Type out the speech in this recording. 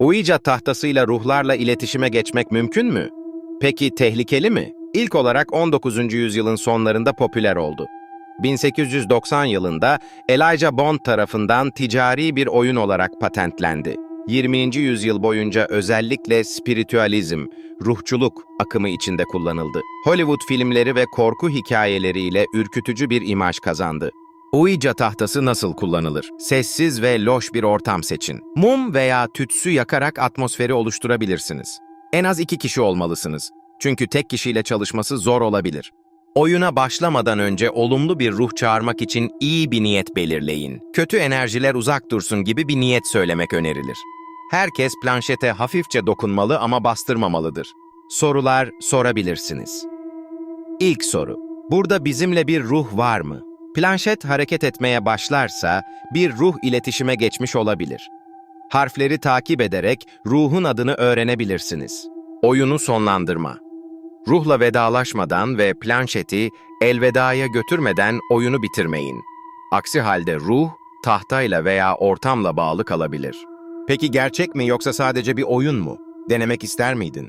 Ouija tahtasıyla ruhlarla iletişime geçmek mümkün mü? Peki tehlikeli mi? İlk olarak 19. yüzyılın sonlarında popüler oldu. 1890 yılında Elijah Bond tarafından ticari bir oyun olarak patentlendi. 20. yüzyıl boyunca özellikle spiritüalizm, ruhçuluk akımı içinde kullanıldı. Hollywood filmleri ve korku hikayeleriyle ürkütücü bir imaj kazandı. Ouija tahtası nasıl kullanılır? Sessiz ve loş bir ortam seçin. Mum veya tütsü yakarak atmosferi oluşturabilirsiniz. En az iki kişi olmalısınız. Çünkü tek kişiyle çalışması zor olabilir. Oyuna başlamadan önce olumlu bir ruh çağırmak için iyi bir niyet belirleyin. Kötü enerjiler uzak dursun gibi bir niyet söylemek önerilir. Herkes planşete hafifçe dokunmalı ama bastırmamalıdır. Sorular sorabilirsiniz. İlk soru. Burada bizimle bir ruh var mı? Planşet hareket etmeye başlarsa bir ruh iletişime geçmiş olabilir. Harfleri takip ederek ruhun adını öğrenebilirsiniz. Oyunu sonlandırma. Ruhla vedalaşmadan ve planşeti elvedaya götürmeden oyunu bitirmeyin. Aksi halde ruh, tahtayla veya ortamla bağlı kalabilir. Peki gerçek mi yoksa sadece bir oyun mu? Denemek ister miydin?